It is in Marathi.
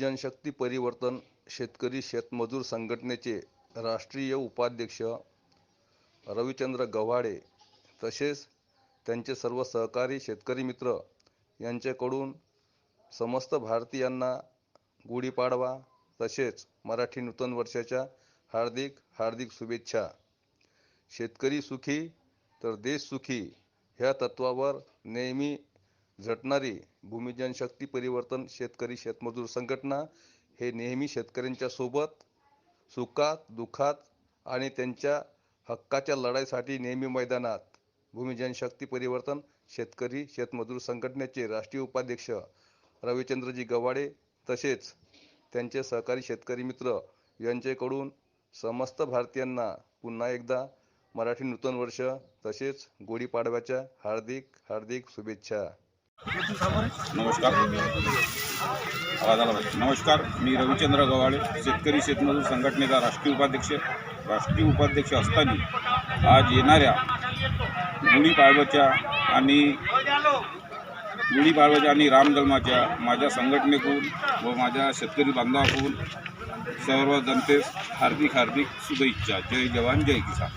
जनशक्ती परिवर्तन शेतकरी शेतमजूर संघटनेचे राष्ट्रीय उपाध्यक्ष रविचंद्र गव्हाळे तसेच त्यांचे सर्व सहकारी शेतकरी मित्र यांच्याकडून समस्त भारतीयांना गुढीपाडवा तसेच मराठी नूतन वर्षाच्या हार्दिक हार्दिक शुभेच्छा. शेतकरी सुखी तर देश सुखी ह्या तत्वावर नेहमी झटणारे भूमिजन शक्ती परिवर्तन शेतकरी शेतमजूर संघटना हे नेहमी शेतकऱ्यांच्या सोबत सुखात दुःखात आणि त्यांच्या हक्काच्या लढाईसाठी नेहमी मैदानात. भूमिजन शक्ती परिवर्तन शेतकरी शेतमजूर संघटनेचे राष्ट्रीय उपाध्यक्ष रविचंद्रजी गवाडे तसेच त्यांचे सहकारी शेतकरी मित्र यांच्याकडून समस्त भारतीयांना पुन्हा एकदा मराठी नूतन वर्ष तसेच गुढीपाडव्याच्या हार्दिक हार्दिक शुभेच्छा. नमस्कार. आवाज आला पाहिजे. नमस्कार मी रविचंद्र गव्हाळे शेतकरी शेतमजूर संघटनेचा राष्ट्रीय उपाध्यक्ष. राष्ट्रीय उपाध्यक्ष असताना आज येणाऱ्या गुढीपाडव्याच्या आणि गुढीपाडव्याच्या आणि रामजन्माच्या माझ्या संघटनेकडून व माझ्या शेतकरी बांधवाकडून सर्व जनतेस हार्दिक हार्दिक शुभेच्छा. जय जवान जय किसान.